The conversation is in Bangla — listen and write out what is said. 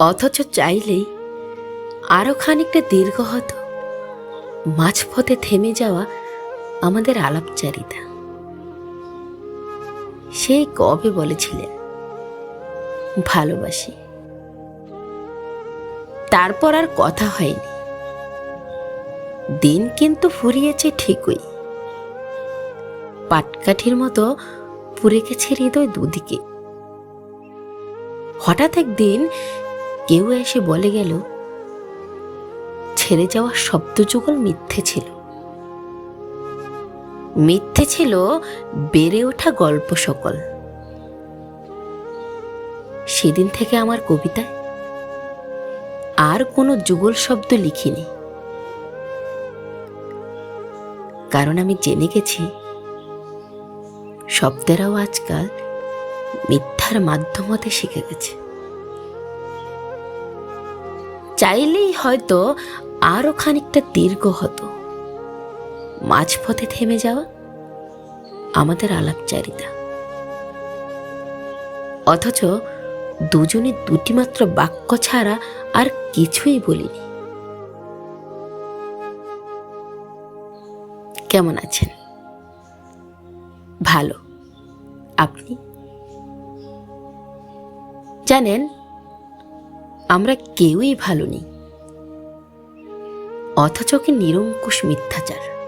অথচ চাইলেই আরও খানিকটা দীর্ঘ হতো। মাঝপথে থেমে যাওয়া আমাদের আলাপচারিতা। সেই কবে বলেছিলেন, ভালোবাসি। তারপর আর কথা হয়নি। দিন কিন্তু ফুরিয়েছে ঠিকই। পাটকাঠির মতো পুড়ে গেছে হৃদয় দুদিকে। হঠাৎ একদিন কেউ এসে বলে গেল, ছেড়ে যাওয়া শব্দ যুগল মিথ্যে ছিল। মিথ্যে ছিল বেড়ে ওঠা গল্প সকল। সেদিন থেকে আমার কবিতায় আর কোনো যুগল শব্দ লিখিনি। কারণ আমি জেনে গেছি, শব্দেরাও আজকাল মিথ্যার মাধ্যম হতে শিখে গেছে। চাইলেই হয়তো আরও খানিকটা দীর্ঘ হতো। মাঝপথে থেমে যাওয়া আমাদের আলাপচারিতা। অথচ দুজনে দুটি মাত্র বাক্য ছাড়া আর কিছুই বলিনি। কেমন আছেন? ভালো। আপনি? জানেন আমরা কেউই ভালো নেই। অথচ কি নিরঙ্কুশ মিথ্যাচার।